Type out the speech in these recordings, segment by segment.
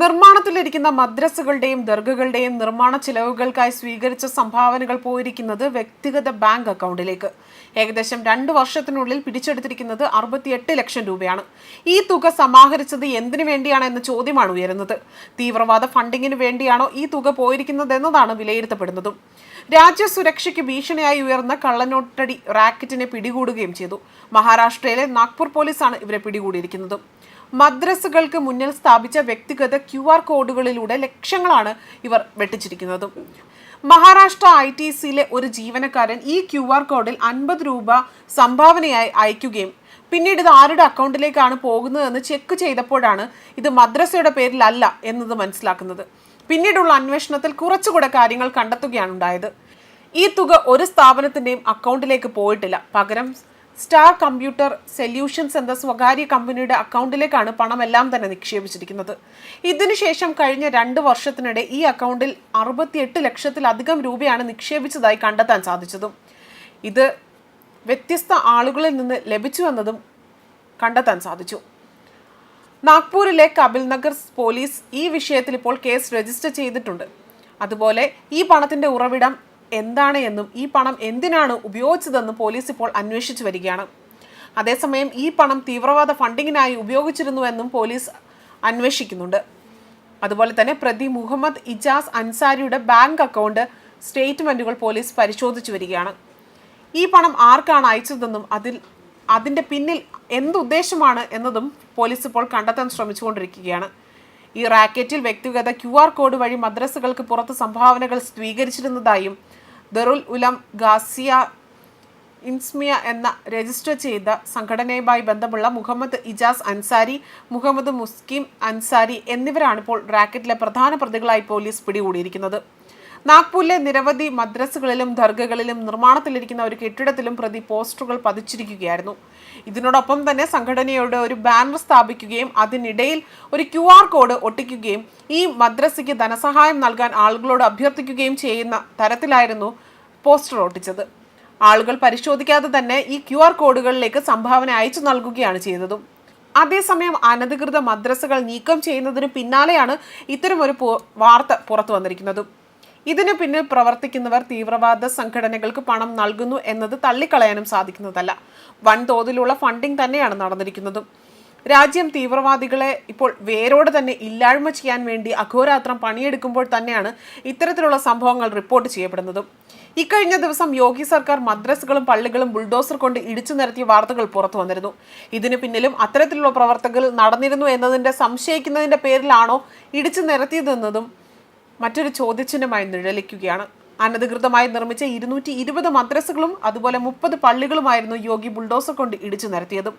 നിർമ്മാണത്തിലിരിക്കുന്ന മദ്രസകളുടെയും ദർഗകളുടെയും നിർമ്മാണ ചിലവുകൾക്കായി സ്വീകരിച്ച സംഭാവനകൾ പോയിരിക്കുന്നത് വ്യക്തിഗത ബാങ്ക് അക്കൗണ്ടിലേക്ക്. ഏകദേശം രണ്ട് വർഷത്തിനുള്ളിൽ പിടിച്ചെടുത്തിരിക്കുന്നത് അറുപത്തിയെട്ട് ലക്ഷം രൂപയാണ്. ഈ തുക സമാഹരിച്ചത് എന്തിനു വേണ്ടിയാണ് എന്ന ചോദ്യമാണ് ഉയരുന്നത്. തീവ്രവാദ ഫണ്ടിങ്ങിന് വേണ്ടിയാണോ ഈ തുക പോയിരിക്കുന്നതെന്നതാണ് വിലയിരുത്തപ്പെടുന്നതും. രാജ്യസുരക്ഷയ്ക്ക് ഭീഷണിയായി ഉയർന്ന കള്ളനോട്ടടി റാക്കറ്റിനെ പിടികൂടുകയും ചെയ്തു. മഹാരാഷ്ട്രയിലെ നാഗ്പൂർ പോലീസാണ് ഇവരെ പിടികൂടിയിരിക്കുന്നത്. മദ്രസകൾക്ക് മുന്നിൽ സ്ഥാപിച്ച വ്യക്തിഗത ക്യു ആർ കോഡുകളിലൂടെ ലക്ഷങ്ങളാണ് ഇവർ വെട്ടിച്ചിരിക്കുന്നത്. മഹാരാഷ്ട്ര ഐ ടി സിയിലെ ഒരു ജീവനക്കാരൻ ഈ ക്യു ആർ കോഡിൽ അൻപത് രൂപ സംഭാവനയായി അയക്കുകയും പിന്നീട് ഇത് ആരുടെ അക്കൗണ്ടിലേക്കാണ് പോകുന്നതെന്ന് ചെക്ക് ചെയ്തപ്പോഴാണ് ഇത് മദ്രസയുടെ പേരിലല്ല എന്നത് മനസ്സിലാക്കുന്നത്. പിന്നീടുള്ള അന്വേഷണത്തിൽ കുറച്ചുകൂടെ കാര്യങ്ങൾ കണ്ടെത്തുകയാണ് ഉണ്ടായത്. ഈ തുക ഒരു സ്ഥാപനത്തിന്റെയും അക്കൗണ്ടിലേക്ക് പോയിട്ടില്ല. പകരം സ്റ്റാർ കമ്പ്യൂട്ടർ സൊല്യൂഷൻസ് എന്ന സ്വകാര്യ കമ്പനിയുടെ അക്കൗണ്ടിലേക്കാണ് പണമെല്ലാം തന്നെ നിക്ഷേപിച്ചിരിക്കുന്നത്. ഇതിനുശേഷം കഴിഞ്ഞ രണ്ട് വർഷത്തിനിടെ ഈ അക്കൗണ്ടിൽ അറുപത്തിയെട്ട് ലക്ഷത്തിലധികം രൂപയാണ് നിക്ഷേപിച്ചതായി കണ്ടെത്താൻ സാധിച്ചതും. ഇത് വ്യത്യസ്ത ആളുകളിൽ നിന്ന് ലഭിച്ചുവെന്നതും കണ്ടെത്താൻ സാധിച്ചു. നാഗ്പൂരിലെ കപിൽ നഗർ പോലീസ് ഈ വിഷയത്തിൽ ഇപ്പോൾ കേസ് രജിസ്റ്റർ ചെയ്തിട്ടുണ്ട്. അതുപോലെ ഈ പണത്തിന്റെ ഉറവിടം എന്താണ് എന്നും ഈ പണം എന്തിനാണ് ഉപയോഗിച്ചതെന്നും പോലീസ് ഇപ്പോൾ അന്വേഷിച്ചു വരികയാണ്. അതേസമയം ഈ പണം തീവ്രവാദ ഫണ്ടിങ്ങിനായി ഉപയോഗിച്ചിരുന്നുവെന്നും പോലീസ് അന്വേഷിക്കുന്നുണ്ട്. അതുപോലെ തന്നെ പ്രതി മുഹമ്മദ് ഇജാസ് അൻസാരിയുടെ ബാങ്ക് അക്കൗണ്ട് സ്റ്റേറ്റ്മെന്റുകൾ പോലീസ് പരിശോധിച്ചു വരികയാണ്. ഈ പണം ആർക്കാണ് അയച്ചതെന്നും അതിൽ അതിന്റെ പിന്നിൽ എന്തുദ്ദേശമാണ് എന്നതും പോലീസ് ഇപ്പോൾ കണ്ടെത്താൻ ശ്രമിച്ചുകൊണ്ടിരിക്കുകയാണ്. ഈ റാക്കറ്റിൽ വ്യക്തിഗത ക്യു കോഡ് വഴി മദ്രസകൾക്ക് പുറത്ത് സംഭാവനകൾ സ്വീകരിച്ചിരുന്നതായും ദറുൽ ഉലം ഗാസിയ ഇൻസ്മിയ എന്ന രജിസ്റ്റർ ചെയ്ത സംഘടനയുമായി ബന്ധമുള്ള മുഹമ്മദ് ഇജാസ് അൻസാരി മുഹമ്മദ് മുസ്കിം അൻസാരി എന്നിവരാണ് ഇപ്പോൾ റാക്കറ്റിലെ പ്രധാന പ്രതികളായി പോലീസ് പിടികൂടിയിരിക്കുന്നത്. നാഗ്പൂരിലെ നിരവധി മദ്രസകളിലും ദർഗകളിലും നിർമ്മാണത്തിലിരിക്കുന്ന ഒരു കെട്ടിടത്തിലും പ്രതി പോസ്റ്ററുകൾ പതിച്ചിരിക്കുകയായിരുന്നു. ഇതിനോടൊപ്പം തന്നെ സംഘടനയുടെ ഒരു ബാനർ സ്ഥാപിക്കുകയും അതിനിടയിൽ ഒരു ക്യു കോഡ് ഒട്ടിക്കുകയും ഈ മദ്രസയ്ക്ക് ധനസഹായം നൽകാൻ ആളുകളോട് അഭ്യർത്ഥിക്കുകയും ചെയ്യുന്ന തരത്തിലായിരുന്നു പോസ്റ്റർ ഒട്ടിച്ചത്. ആളുകൾ പരിശോധിക്കാതെ തന്നെ ഈ ക്യു കോഡുകളിലേക്ക് സംഭാവന അയച്ചു നൽകുകയാണ് ചെയ്തതും. അതേസമയം അനധികൃത മദ്രസകൾ നീക്കം ചെയ്യുന്നതിന് പിന്നാലെയാണ് ഇത്തരമൊരു വാർത്ത പുറത്തു വന്നിരിക്കുന്നതും. ഇതിന് പിന്നിൽ പ്രവർത്തിക്കുന്നവർ തീവ്രവാദ സംഘടനകൾക്ക് പണം നൽകുന്നു എന്നത് തള്ളിക്കളയാനും സാധിക്കുന്നതല്ല. വൻതോതിലുള്ള ഫണ്ടിംഗ് തന്നെയാണ് നടന്നിരിക്കുന്നതും. രാജ്യം തീവ്രവാദികളെ ഇപ്പോൾ വേരോടെ തന്നെ ഇല്ലായ്മ ചെയ്യാൻ വേണ്ടി അഘോരാത്രം പണിയെടുക്കുമ്പോൾ തന്നെയാണ് ഇത്തരത്തിലുള്ള സംഭവങ്ങൾ റിപ്പോർട്ട് ചെയ്യപ്പെടുന്നതും. ഇക്കഴിഞ്ഞ ദിവസം യോഗി സർക്കാർ മദ്രസകളും പള്ളികളും ബുൾഡോസർ കൊണ്ട് ഇടിച്ചു നിരത്തിയ വാർത്തകൾ പുറത്തു വന്നിരുന്നു. ഇതിന് പിന്നിലും അത്തരത്തിലുള്ള പ്രവർത്തകർ നടന്നിരുന്നു എന്നതിന്റെ സംശയിക്കുന്നതിന്റെ പേരിലാണോ ഇടിച്ചു നിരത്തിയതെന്നതും മറ്റൊരു ചോദ്യചിഹ്നമായി നിഴലിക്കുകയാണ്. അനധികൃതമായി നിർമ്മിച്ച ഇരുന്നൂറ്റി ഇരുപത് മദ്രസകളും അതുപോലെ മുപ്പത് പള്ളികളുമായിരുന്നു യോഗി ബുൾഡോസർ കൊണ്ട് ഇടിച്ചു നിരത്തിയതും.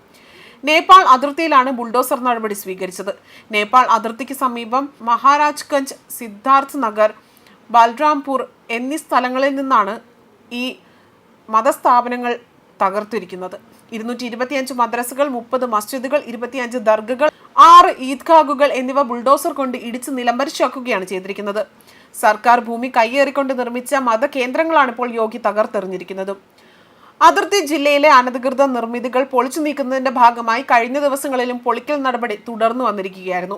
നേപ്പാൾ അതിർത്തിയിലാണ് ബുൾഡോസർ നടപടി സ്വീകരിച്ചത്. നേപ്പാൾ അതിർത്തിക്ക് സമീപം മഹാരാജ്ഗഞ്ച് സിദ്ധാർത്ഥ് നഗർ ബൽറാംപൂർ എന്നീ സ്ഥലങ്ങളിൽ നിന്നാണ് ഈ മതസ്ഥാപനങ്ങൾ തകർത്തിരിക്കുന്നത്. ഇരുന്നൂറ്റി ഇരുപത്തിയഞ്ച് മദ്രസകൾ മുപ്പത് മസ്ജിദുകൾ ഇരുപത്തിയഞ്ച് ദർഗകൾ ആറ് ഈദ്ഗാഹുകൾ എന്നിവ ബുൾഡോസർ കൊണ്ട് ഇടിച്ച് നിലംബരിച്ചാക്കുകയാണ് ചെയ്തിരിക്കുന്നത്. സർക്കാർ ഭൂമി കയ്യേറിക്കൊണ്ട് നിർമ്മിച്ച മതകേന്ദ്രങ്ങളാണ് ഇപ്പോൾ യോഗി തകർത്തെറിഞ്ഞിരിക്കുന്നത്. അതിർത്തി ജില്ലയിലെ അനധികൃത നിർമ്മിതികൾ പൊളിച്ചു നീക്കുന്നതിന്റെ ഭാഗമായി കഴിഞ്ഞ ദിവസങ്ങളിലും പൊളിക്കൽ നടപടി തുടർന്നു വന്നിരിക്കുകയായിരുന്നു.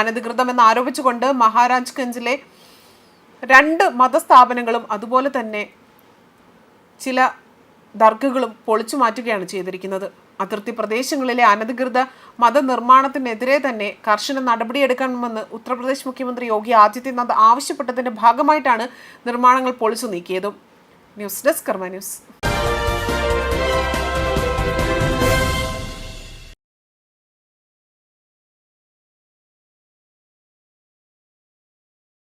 അനധികൃതമെന്ന് ആരോപിച്ചുകൊണ്ട് മഹാരാജ്ഗഞ്ചിലെ രണ്ട് മതസ്ഥാപനങ്ങളും അതുപോലെ തന്നെ ചില ദർഗകളും പൊളിച്ചു മാറ്റുകയാണ് ചെയ്തിരിക്കുന്നത്. അതിർത്തി പ്രദേശങ്ങളിലെ അനധികൃത മതനിർമ്മാണത്തിനെതിരെ തന്നെ കർശന നടപടിയെടുക്കണമെന്ന് ഉത്തർപ്രദേശ് മുഖ്യമന്ത്രി യോഗി ആദിത്യനാഥ് ആവശ്യപ്പെട്ടതിന്റെ ഭാഗമായിട്ടാണ് നിർമ്മാണങ്ങൾ പൊളിച്ചു നീക്കിയതും. News desk Karma news.